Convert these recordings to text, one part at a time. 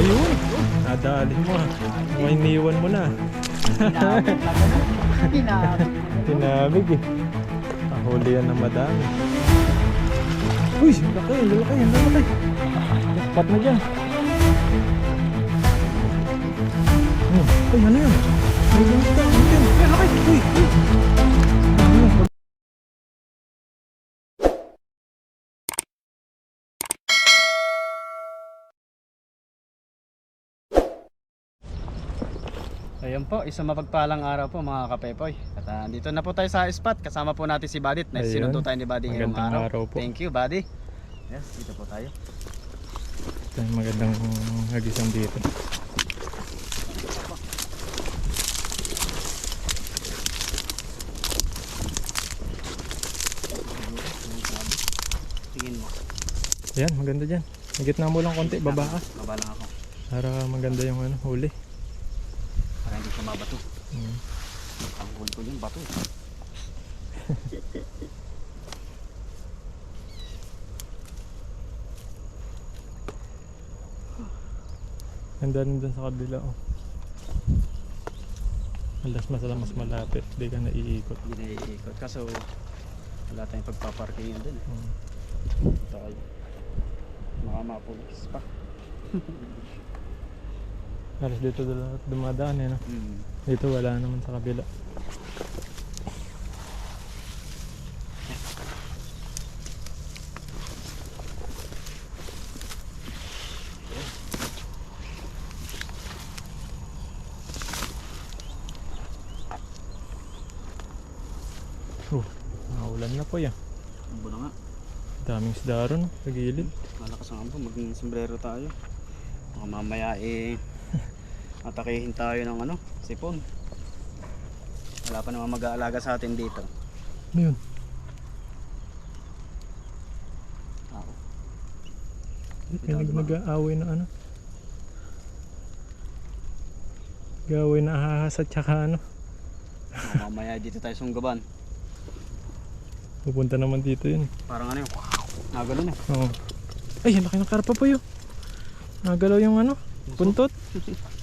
Ayun! Nadali mo. May iniwan mo na. Hinabig. Tinabig eh. Nahuli yan na madami. Uy! Laki! Lalaki! Lalaki! Jackpot na dyan. Oh, ay, ano yan? May langis ka. Ano yan? Ay, laki! Uy! Uy! Po, isang mapagpalang araw po mga kapepoy. At ah, dito na po tayo sa spot. Kasama po natin si Badit. Na Ayun. sinundo tayo ni Buddy ngayong araw. araw po. Thank you, Buddy. Yes, dito po tayo. Ito yung magandang hagisan dito. Tingin mo. Yan, maganda dyan. May gitna mo lang konti, baba ka. Baba lang ako. Para maganda yung ano, huli. Para hindi siya mabato. Mm. Ang huli ko yung bato. eh. Ganda rin dun sa kabila oh. Alas mas mas malapit, di ka naiikot. Hindi na iikot. Kaso wala tayong pagpaparking doon. Eh. Mm. Tayo. Baka mapulis pa. Alas dito dumadaan eh no? Hmm. Dito wala naman sa kabila. Oh, naulan na po yan. Ang na nga. Daming isda ron, sa gilid. Malakas ang ampo, maging sombrero tayo. Baka mamaya eh, atakihin tayo ng ano, sipon. Wala pa naman mag-aalaga sa atin dito. Ano yun? Ako. May nag- nag-aaway na ano? Gawin na ahas at saka ano? Mamaya dito tayo sunggaban. Pupunta naman dito yun. Parang ano yun, nagano na. Oo. Ay, ang laki ng karpa po yun. Nagalaw yung ano, puntot.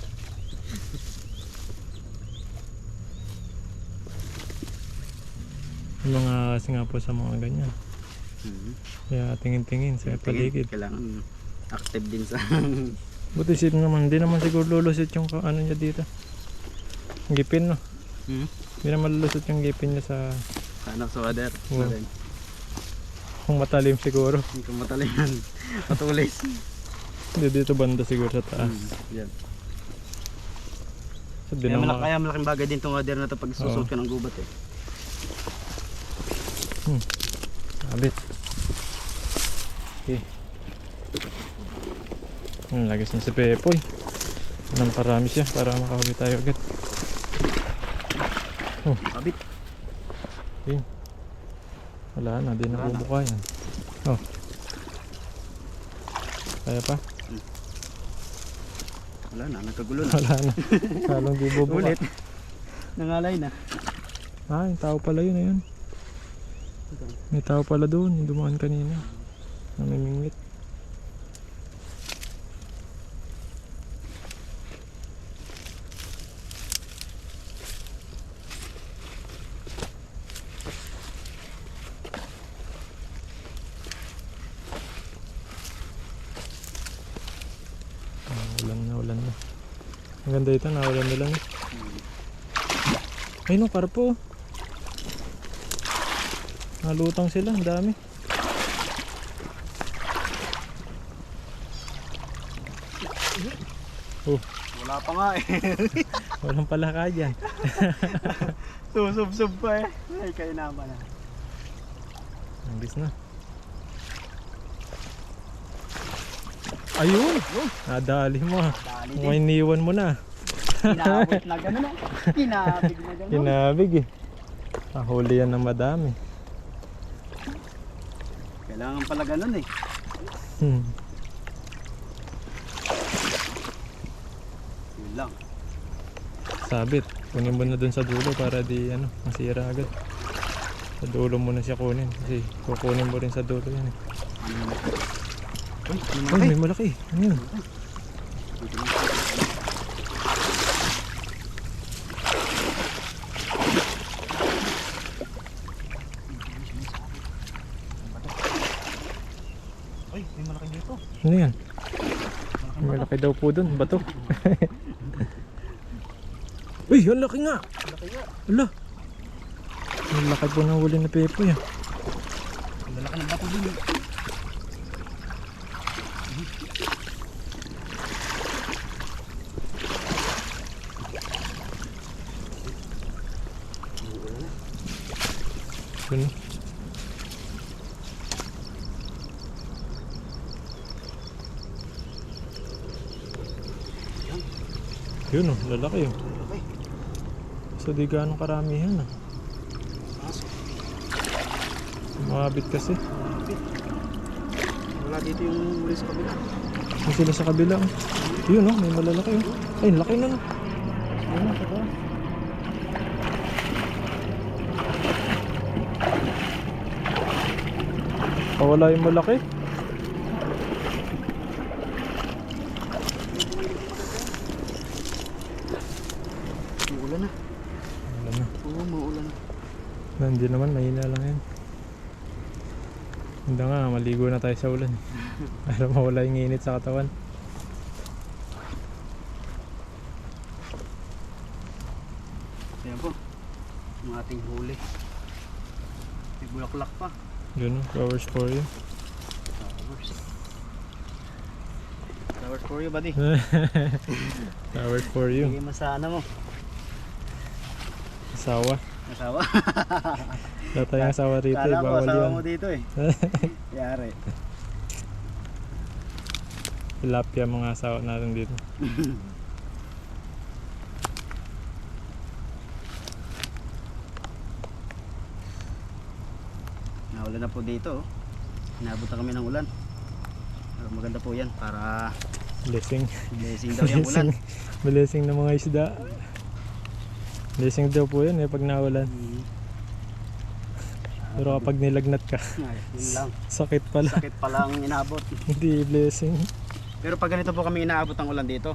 Yung mga nga po sa mga ganyan. Mhm. Kaya tingin-tingin sa paligid. Kailangan active din sa Buti sip naman, hindi naman siguro lulusit yung ano niya dito. Gipin no. Hindi naman lulusot yung gipin niya sa ano, sa water. Marin. Kung matalim siguro. Hindi ko matalihan. Patulis. Hindi dito banda siguro sa taas. Hmm. Yan. So, Kaya, malaki, kaya malaking bagay din itong water na to pag susuot ka ng gubat eh. Abit. Okay. Hmm, lagis na si Pepoy. Anong parami siya para makahuli tayo agad. Kabit. Okay. Wala na, di na bubuka yan. Oh. Kaya pa? Wala na, nagkagulo na. Wala na. Halong di bubuka. Ulit. Nangalay na. Ah, yung tao pala yun, ayun. May tao pala doon, yung dumaan kanina. Namimingit. Ah, ulan na, ulan na. Ang ganda ito, naulan na lang. eh. Ay no, karpo. Nalutang sila, ang dami. Oh, Wala pa nga eh. walang palaka dyan. Susub-sub pa eh. Ay, kayo naman ah. Nangis na. Ayun! Nadali mo. Dali din. May iniwan mo na. Kinabit na gano'n. Kinabig na gano'n. Kinabig eh. Nahuli yan ng madami. Kailangan pala gano'n eh. Hmm. Yun lang. Sabit. Kunin mo na dun sa dulo para di ano, masira agad. Sa dulo mo na siya kunin. Kasi kukunin mo rin sa dulo yan. eh. Ano Ay, may malaki. Ano yun? Dito lang. Ay, may malaki dito. Ano yan? Malaki laki daw po dun. Bato. Uy, ang laki nga. Malaki nga. Ala. Ang laki po ng huli na pepo yan. Ang lalaki ng bato din. Yun oh, lalaki oh. So di ganong karamihan ah. Mabit kasi. Wala dito yung muli sa kabila. Yung sila sa kabila oh. Yun oh, may malalaki oh. Ay, laki na no. Ayun, ito ba? Pawala yung malaki. Uulan na. Wala na. Oo, maulan na. Na, Hindi naman, mahina lang yan. Hindi nga, maligo na tayo sa ulan. Para mawala yung init sa katawan. Ayan po. Ang ating huli. May bulaklak pa. Yun oh, flowers for you. Flowers. Flowers for you, buddy. flowers for you. Mo sa ano mo. Asawa. Asawa. Wala tayong asawa rito, eh, Kala ko bawal asawa yun. mo dito eh. Yari. Tilapia mga asawa natin dito. Naulan na po dito. oh. Inabot na kami ng ulan. Pero maganda po yan para Blessing. blessing daw yung ulan. Blessing ng mga isda. Blessing daw po yun eh pag naulan. Mm. Pero kapag nilagnat ka, Ay, yun lang. sakit pala. Sakit pala ang inabot. Hindi blessing. Pero pag ganito po kami inaabot ng ulan dito,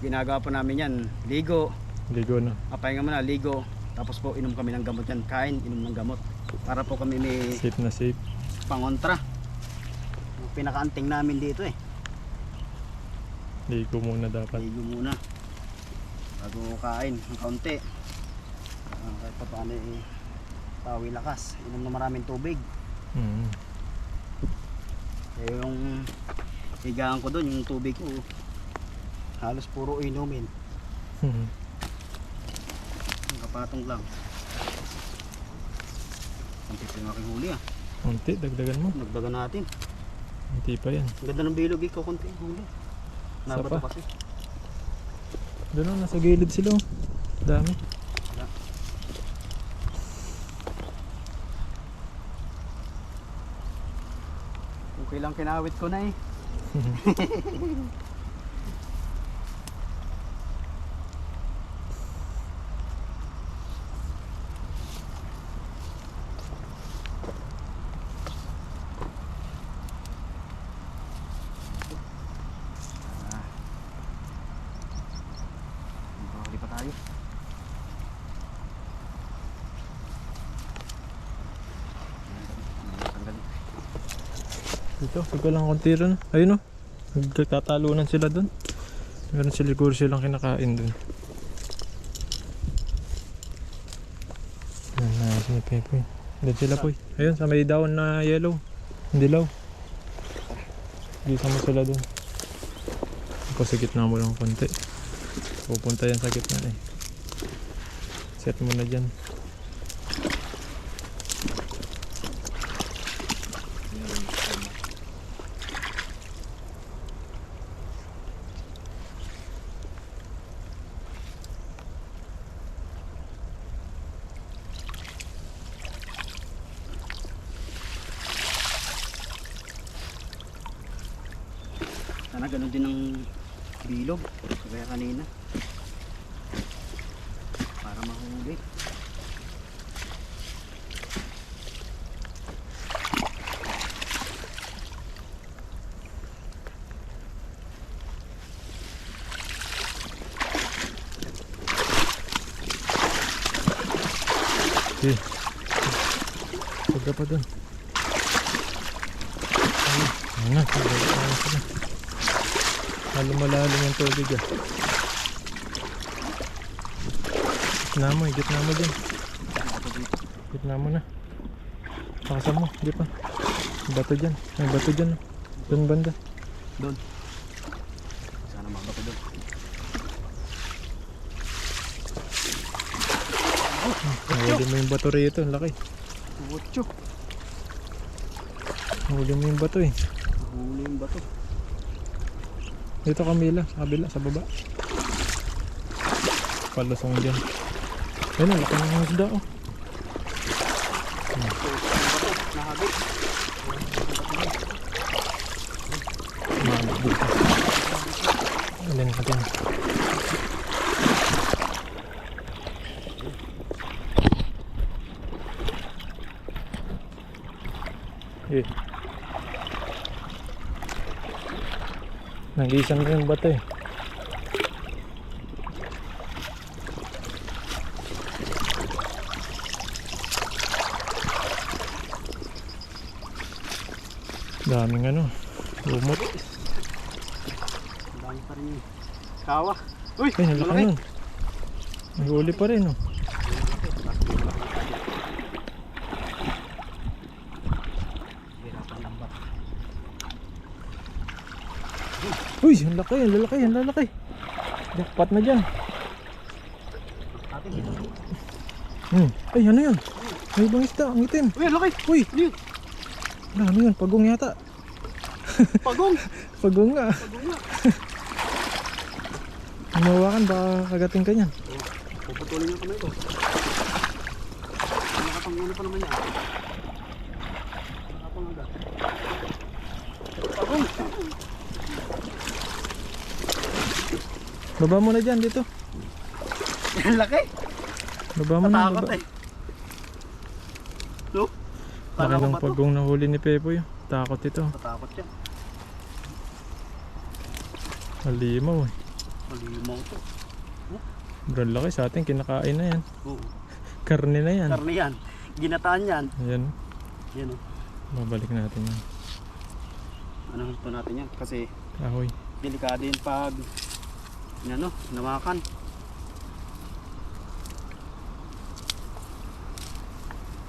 ginagawa po namin yan, ligo, Ligo no. kapahinga muna, ligo, tapos po inom kami ng gamot yan, kain, inom ng gamot. Para po kami may Safe na safe. pangontra. Pinakaanting namin dito eh. Ligo muna dapat. Ligo muna. Bago kain, ng kaunti. Uh, kahit pa paano eh, pawi lakas. Inom na maraming tubig. Mm. Eh, yung higaan ko doon, yung tubig ko, halos puro inumin. Yung kapatong lang. Ang tipi ng aking huli ah. Unti, dagdagan mo. Nagdaga natin. Unti pa yan. Ganda ng bilog ikaw, konti ang huli. Nabato pa? kasi. Doon oh, nasa gilid sila oh. Dami. Okay lang kinawit ko na eh. Ah. Huli pa tayo. Tanggalin. Dito, ikaw lang konti rin. Ayun oh. Nagtatalunan sila doon. Meron siguro silang kinakain doon. Ayan na si Pepe. Doon sila po. Ayun, sa may daon na yellow. Hindi law. Gisa mo sila doon. Tapos sa mo lang konti. Pupunta yan sa gitna eh. Set mo na dyan. Sana ganun din ang bilog. Kaya kanina. Para mahuli. Huwag ka pa dun. Ayun. Ayun na. Balik na lang sila. Lalo malalim yung tubig ah. Gitna mo eh. Gitna mo dyan. Gitna mo na. Pakasan mo. Di pa. Bato dyan. May bato dyan. ah. Doon banda. Doon. Sana mabato doon. Nahuli mo yung bato rito. Laki. Butcho. Nahuli mo yung bato eh. Huli yung bato. Dito Camila, sa kabila, sa baba. Palusong dyan. Ayun, laki ng isda oh. Bato. Nahabit. Mahal dito. Alin natin. Eh. Nag-isang na yung bato eh. Daming ano, lumot. Ang dami pa rin. Kawa. Uy! Ay, nalaki nun. Pa rin, oh. Hirapan lang ba? Uy, ang laki, ang lalaki, ang lalaki. Jackpot na dyan. Hmm. Ay, ano yun? May ibang isda, ang itim. Uy, laki! Uy, Ano ano, yun? Pagong yata. Pagong! Pagong nga. Pagong nga. Umawakan, baka kagating ka niyan. Puputulin yung kamay ko. Nakapang ano pa naman yan. Nakapang agad. Pagong! Baba mo na dyan, dito. Ang laki! Baba mo na, Natakot baba. eh. No? Laki Kala ko ng ba to? pagong na huli ni Pepoy. Takot ito. Natakot yan. Malimaw eh. Malimaw to. Bro, laki sa atin, kinakain na yan. Oo. Karne na yan. Karne yan. Ginataan yan. Ayan, Yan o. babalik natin yan. Ano gusto natin yan? Kasi Ahoy. delikado yun pag ano, namakan.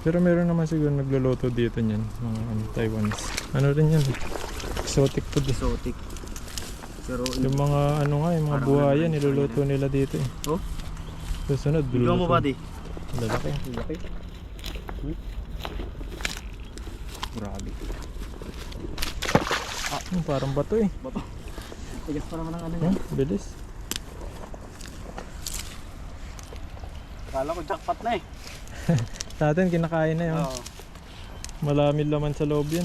Pero meron naman siguro nagluluto dito niyan, mga ano, Taiwanese. Ano rin yan? Exotic food. Exotic. Pero Yung mga ano nga, yung mga buhaya, ano, niluluto nila dito eh. Oh? Susunod, Ikaw mo ba di? Lalaki. Laki. Hmm? Grabe. Hmm, parang bato eh. Bato. Tigas pa naman ang ano Hmm, bilis. Kala ko jackpot na eh. Sa atin, kinakain na yun. Oo. Malamig laman sa loob yan.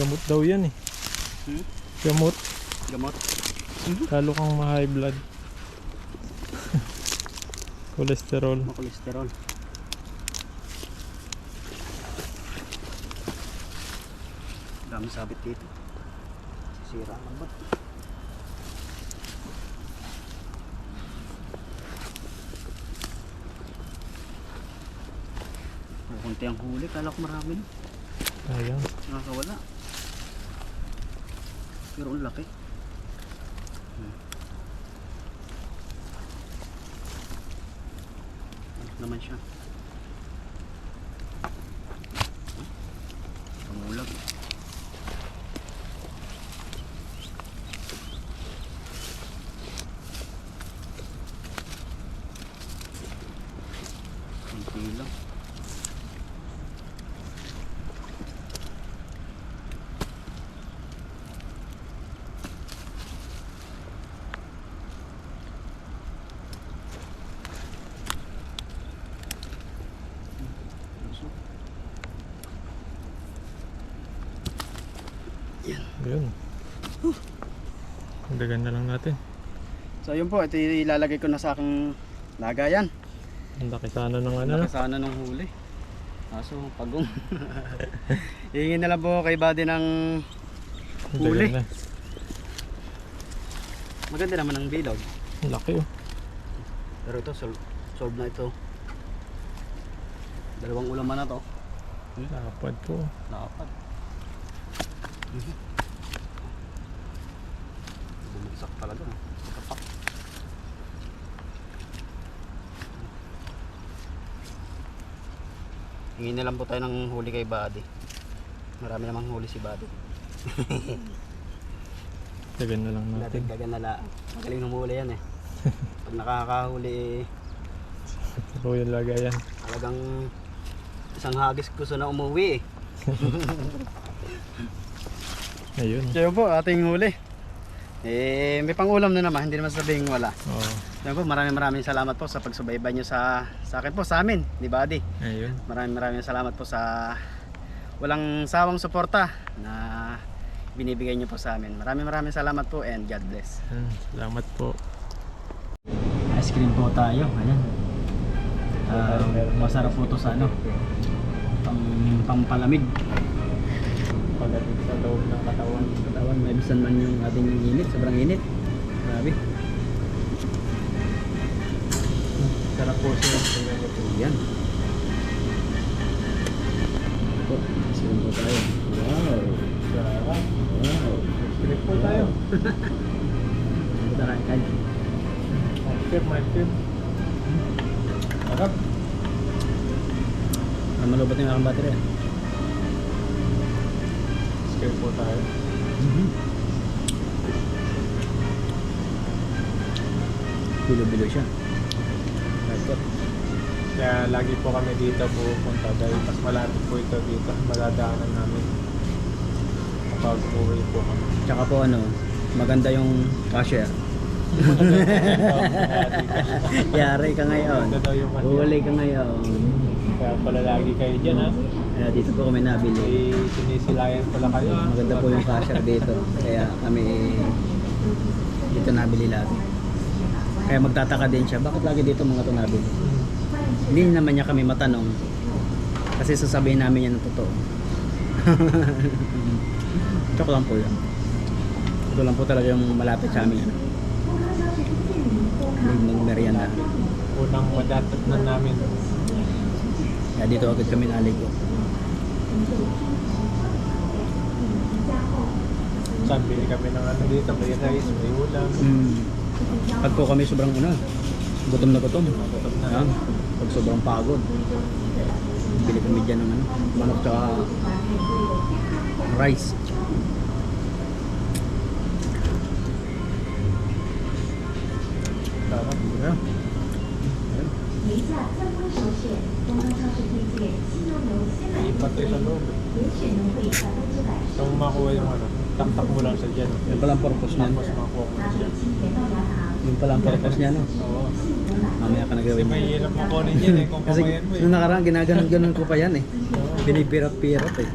Gamot daw yan eh. Hmm? Gamot. Gamot. Lalo kang ma-high blood. Cholesterol. Makolesterol. Dami sabit dito. Sira ang lambat. Konti ang huli. Kala ko marami na. Ayan. Nakakawala. Pero ang laki. Hmm. Ano naman siya. Pangulag. Kunti lang. Ayun. Dagan na lang natin. So yun po, ito ilalagay ko na sa aking lagayan. Ang laki sana ng ano. Laki sana ng huli. Kaso pagong. Hingin na lang po kay Buddy ng Ang huli. dagan na. maganda naman ang bilog. Ang laki oh. Pero ito, sol solve na ito. Dalawang ulaman na to. Lapad po. Dapat. Bumagsak talaga. Kapak. Hingin na lang po tayo ng huli kay Buddy. Marami namang huli si Buddy. Tagan na lang natin. Nadagdagan na lang. Magaling humuli yan eh. Pag nakakahuli eh, Ito yung lagayan. talagang isang hagis gusto na umuwi eh. Ayun. Yun po, ating huli. Eh, may pangulam na naman, hindi naman sabing wala. Oo. Yan po, maraming maraming salamat po sa pagsubaybay nyo sa, sa akin po, sa amin, di ba Adi? Ayun. Maraming maraming salamat po sa walang sawang suporta na binibigay nyo po sa amin. Maraming maraming salamat po and God bless. Ayun. Salamat po. Ice cream po tayo, ayan. Ah, masarap po to sa ano, pang, pampalamig. Pagdating sa loob ng katawan. Katawan, maibisan man yung ating init, sobrang init. Grabe. Sarap po siya. Yan. Ice cream po tayo. Wow. Sarap. Wow. Trip po tayo. Punta na kayo. My trip, my trip. Sarap. Malubot na yung aking battery? Trip po tayo. Bilo-bilo siya. Kaya lagi po kami dito pupunta dahil mas malapit po ito dito. Maladaanan namin. Kapag umuwi po kami. Tsaka po ano, maganda yung cashier. Yari ka ngayon. Huli ka ngayon. Kaya pala lagi kayo dyan ha. Kaya dito po kami nabili. May sinisilayan pala kayo ha. Maganda po yung cashier dito. Kaya kami dito nabili lahat. Kaya magtataka din siya, bakit lagi dito mga ito nabili? Hindi naman niya kami matanong. Kasi sasabihin namin yan ng totoo. Joke lang po yan. Ito lang po talaga yung malapit sa amin. Yung merienda. Unang madatat na namin. Kaya dito agad kami naligo. Saan bili kami ng ano dito. May rice, may ulam. Mm. Pag po kami sobrang ano, gutom na gutom. Gutom na. Ayan, pag sobrang pagod. Bili kami dyan ng ano, manok tsaka rice. Sarap. Ayan. 廉 Ipat tayo sa loob. Saan mo makuha yung ano? Taktak mo lang sa dyan. Yung pala ang purpose niya. Tapos makuha mo na dyan. Yung pala ang purpose niya, no? Oo. Mamaya ka nag-remind. May hirap mo kunin yan eh. Kung Kasi mo eh. nung nakaraan, ginaganon-ganon ko pa yan eh. Pinipirap-pirap eh.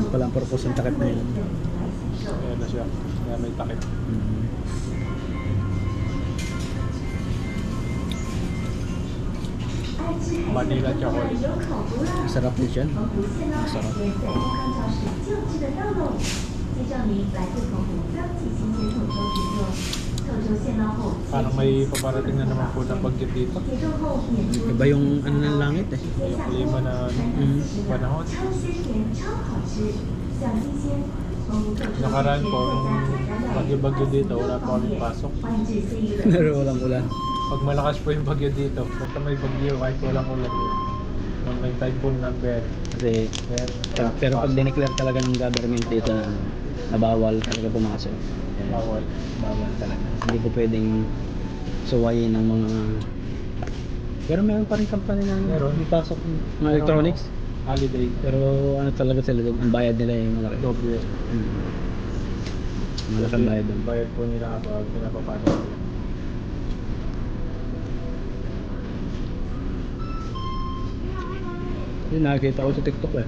Yung pala ang purpose ng takip na yun. Ayan na siya. Ayan may takip. Vanilla chocolate. Masarap din siya. Masarap. Parang may paparating na naman po na bagyo dito. Iba yung ano ng langit eh. Yung klima na mm. Mm-hmm. panahon. Nakaraan po, bagyo-bagyo dito, wala pa kami pasok. Pero walang ulan. Pag malakas po yung bagyo dito, basta may bagyo kahit walang ulan. Nung may typhoon number. Kasi Then, Pero, pero pag dineclare talaga ng government dito na, na bawal talaga pumasok. Yan. bawal. Bawal talaga. Hindi ko pwedeng suwayin ng mga... Pero meron pa rin company na Meron. ipasok ng mga electronics. Holiday. Pero ano talaga sila ang bayad nila yung malaki. Doble. Hmm. Malaki ang bayad. Bayad po nila kapag pinapapasok nila. Yun, nakikita ko sa TikTok eh.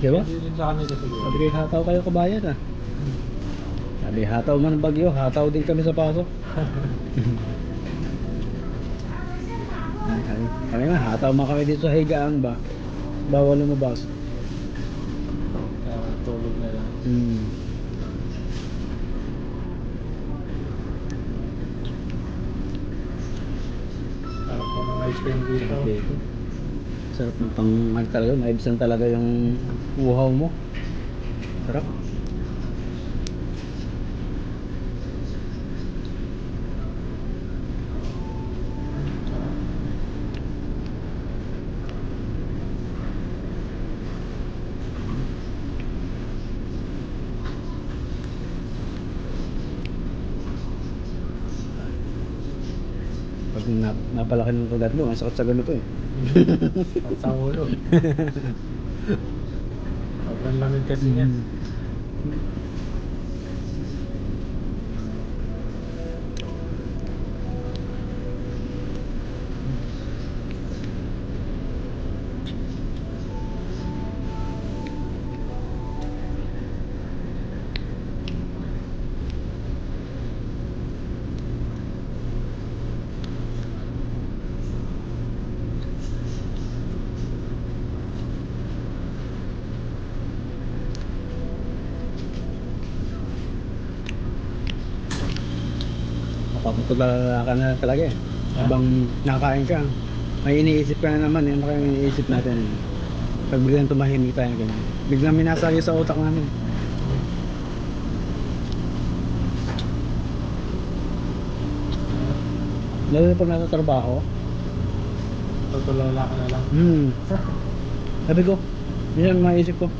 Di ba? Hindi din sa kanila siguro. Sabi kayo, hataw kayo kabayan ah. Sabi, hataw man ang bagyo, hataw din kami sa pasok. Kami, kami nga, hataw man kami dito sa higaan ba? Bawal lumabas. Kaya tulog na lang. Hmm. cream dito. Dito. Sarap ng pang ano talaga, maibsan talaga yung uhaw mo. Sarap. Napalaki ng kagat mo, ang sakit sa ganito eh. At sa ulo. Sobrang lamig kasi niyan. Mapapatulala ka na talaga eh. Habang nakain ka, may iniisip ka na naman eh. Ano kaya iniisip natin? Pag biglang tumahimik tayo ganyan. Biglang minasagi sa utak namin. Lalo na pag nasa trabaho. Tutulala ka na lang. Hmm. Sabi ko, yan ang maisip ko.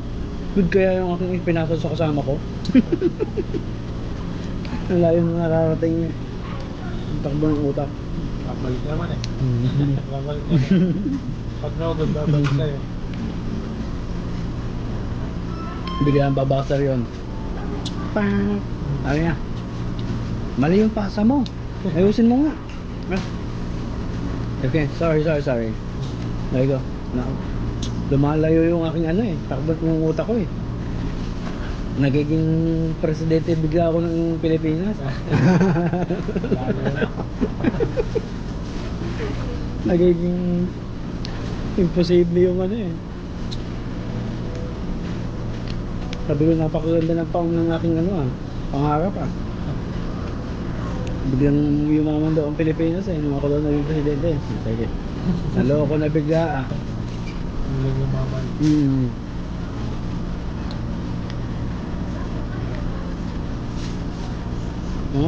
Good kaya yung aking pinasa sa kasama ko. Ang layo na nararating niya. Takbo ng utak. Babalik naman eh. Babalik naman. Pag naugod, babalik sa'yo. Bigyan babasar yun. Pang! Ano niya? Mali yung pasa mo. Ayusin mo nga. Okay, sorry, sorry, sorry. There you go. Na, lumalayo yung aking ano eh. Takbot ng utak ko eh. Nagiging presidente bigla ako ng Pilipinas. Nagiging imposible yung ano eh. Sabi ko napakaganda ng pang ng aking ano ah, pangarap ah. Biglang yumaman daw ang Pilipinas eh, nung ako daw naging presidente. Sige. Naloko na bigla ah. Hindi lumaman. Hmm.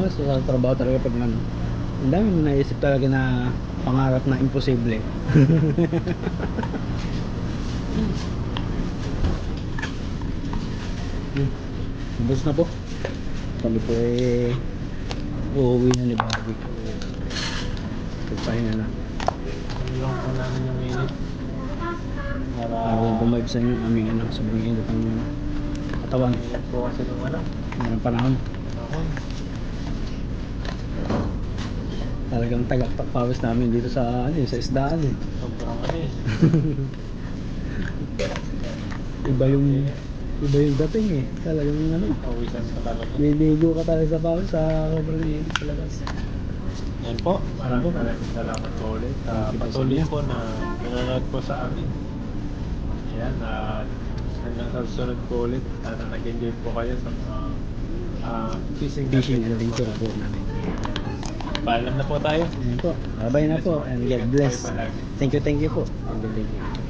Oo, sa sa trabaho talaga pag ano. Ang dami mo naisip talaga na pangarap na imposible. Hmm. Ubus na po. Kami po eh uuwi na ni Bobby. Pagpahinga na. Ilang po namin yung init. Para Para bumibig sa inyo aming ano, sobrang init ang katawan. init po kasi nung ano. Mayroong panahon. Ako. Talagang tagaktak pawis namin dito sa ano, eh, sa isdaan eh. Sobrang ano eh. Iba yung iba yung dating eh. Talagang ano, Pawisan ka talaga. liligo ka talaga sa pawis sa sobrang init sa labas. Yan po. Maraming maraming salamat po ulit. Uh, patuloy po na nanonood po sa amin. Ayan. at hanggang sa susunod po ulit. Sana nag-enjoy po kayo sa mga uh, fishing, Fishing adventure po namin. Paalam na po tayo. Ayan po. Bye-bye na po and God bless. Thank you, thank you po. Thank you, thank you.